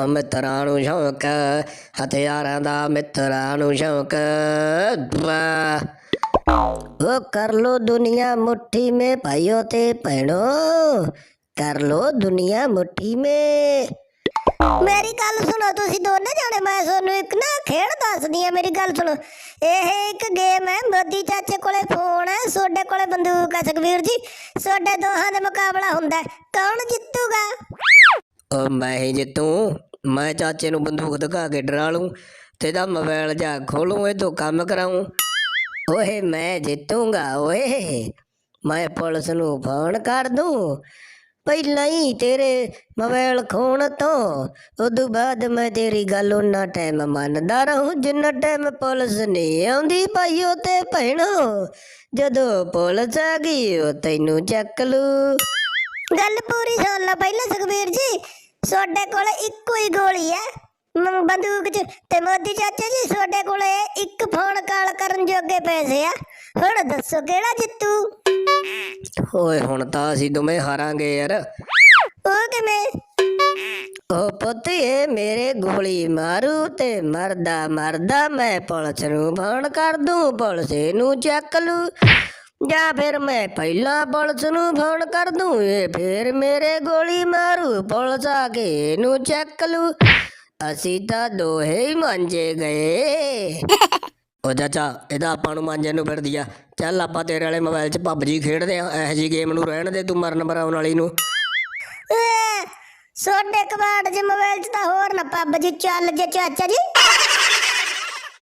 ਉਹ ਮਿੱਤਰਾਂ ਨੂੰ ਸ਼ੌਕ, ਹਥਿਆਰਾਂ ਦਾ ਮਿੱਤਰਾਂ ਨੂੰ ਸ਼ੌਕ। ਵਾਹ। ਉਹ ਕਰ ਲੋ ਦੁਨੀਆ ਮੁੱਠੀ ਮੇ ਭਾਈਓ ਤੇ ਭੈਣੋ, ਕਰ ਲੋ ਦੁਨੀਆ ਮੁੱਠੀ ਮੇ। ਮੇਰੀ ਗੱਲ ਸੁਣੋ ਤੁਸੀਂ ਦੋਨੇ ਜਾਣੇ, ਮੈਂ ਤੁਹਾਨੂੰ ਇੱਕ ਨਾ ਖੇਡ ਦੱਸਦੀ ਆ ਮੇਰੀ ਗੱਲ ਸੁਣੋ। ਇਹ ਇੱਕ ਗੇਮ ਹੈ, ਮੋਦੀ ਚਾਚੇ ਕੋਲੇ ਫੋਨ ਹੈ ਤੁਹਾਡੇ ਕੋਲੇ ਬੰਦੂਕ ਹੈ ਸੁਖਵੀਰ ਜੀ। ਤੁਹਾਡੇ ਦੋਹਾਂ ਦੇ ਮੁਕਾਬਲਾ ਹੁੰਦਾ ਕੌਣ ਜਿੱਤੂਗਾ? ਮੈਂ ਹੀ ਜਿੱਤੂ। ਮੈਂ ਚਾਚੇ ਨੂੰ ਬੰਦੂਕ ਦਿਖਾ ਕੇ ਡਰਾ ਲੂੰ ਤੇ ਦਾ ਮੋਬਾਈਲ ਜਾ ਖੋਲੂੰ, ਇਹ ਤੋਂ ਕੰਮ ਕਰਾਉਂ ਓਏ ਮੈਂ ਜਿੱਤੂਗਾ, ਓਏ। ਮੈਂ ਪੁਲਿਸ ਨੂੰ ਫੋਨ ਕਰ ਦੂੰ। ਪਹਿਲਾਂ ਹੀ ਤੇਰੇ ਮੋਬਾਈਲ ਖੋਣ ਤੋਂ, ਉਦੋਂ ਬਾਅਦ ਮੈਂ ਤੇਰੀ ਗੱਲ ਉਹਨਾਂ ਟਾਈਮ ਮੰਨਦਾ ਰਹੂੰ, ਜਿੰਨਾ ਟਾਈਮ ਪੁਲਿਸ ਨਹੀਂ ਆਉਂਦੀ ਭਾਈਓ ਤੇ ਭੈਣੋ। ਜਦੋਂ ਪੁਲਿਸ ਆ ਗਈ, ਉਹ ਤੈਨੂੰ ਚੱਕ ਲੂ। ਗੱਲ ਪੂਰੀ ਸੁਣ ਲਓ ਪਹਿਲਾਂ ਸੁਖਬੀਰ ਜੀ। ਤੁਹਾਡੇ ਕੋਲ ਇੱਕੋ ਹੀ ਗੋਲੀ ਹੈ। ਮ- ਬੰਦੂਕ 'ਚ ਤੇ ਮੋਦੀ ਚਾਚਾ ਜੀ ਤੁਹਾਡੇ ਕੋਲੇ ਇੱਕ ਫੋਨ ਕਾਲ ਕਰਨ ਜੋਗੇ ਪੈਸੇ ਆ। ਹੁਣ ਦੱਸੋ ਕਿਹੜਾ ਜਿੱਤੂ? ਓਏ ਹੁਣ ਤਾਂ ਅਸੀਂ ਦੋਵੇਂ ਹਾਰਾਂਗੇ ਯਾਰ। ਉਹ ਕਿਵੇਂ? ਉਹ ਪੁੱਤ ਇਹ ਮੇਰੇ ਗੋਲੀ ਮਾਰੂ ਤੇ ਮਰਦਾ ਮਰਦਾ ਮੈਂ ਪੁਲਿਸ ਨੂੰ ਫੋਨ ਕਰ ਦੂੰ ਪੁਲਿਸ ਨੂੰ ਚੱਕ ਲੂ। ਜਾਂ ਫਿਰ ਮੈਂ ਪਹਿਲਾਂ ਪੁਲਿਸ ਨੂੰ ਫੋਨ ਕਰ ਦੂੰ ਇਹ ਫਿਰ ਮੇਰੇ ਗੋਲੀ ਮਾਰੂ ਪੁਲਿਸ ਆ ਕੇ ਇਹਨੂੰ ਚੱਕ ਲੂ। ਅਸੀਂ ਤਾਂ ਦੋਹੇ ਹੀ ਮੰਜੇ ਗਏ। ਉਹ ਚਾਚਾ ਇਹਦਾ ਆਪਾਂ ਨੂੰ ਮਾਂਜੇ ਨੂੰ ਫਿਰਦੀ ਆ। ਚੱਲ ਆਪਾਂ ਤੇਰੇ ਵਾਲੇ ਮੋਬਾਈਲ 'ਚ ਪਬਜੀ ਖੇਡਦੇ ਆ ਇਹੋ ਜੀ ਗੇਮ ਨੂੰ ਰਹਿਣ ਦੇ ਤੂੰ ਮਰਨ ਮਰਾਉਣ ਵਾਲੀ ਨੂੰ। ਸੋਡੇ ਕਬਾੜ ਜੇ ਮੋਬਾਈਲ 'ਚ ਤਾਂ ਹੋਰ ਨਾ ਪੱਬ ਜੀ ਚੱਲ ਜੇ ਚਾਚਾ ਜੀ।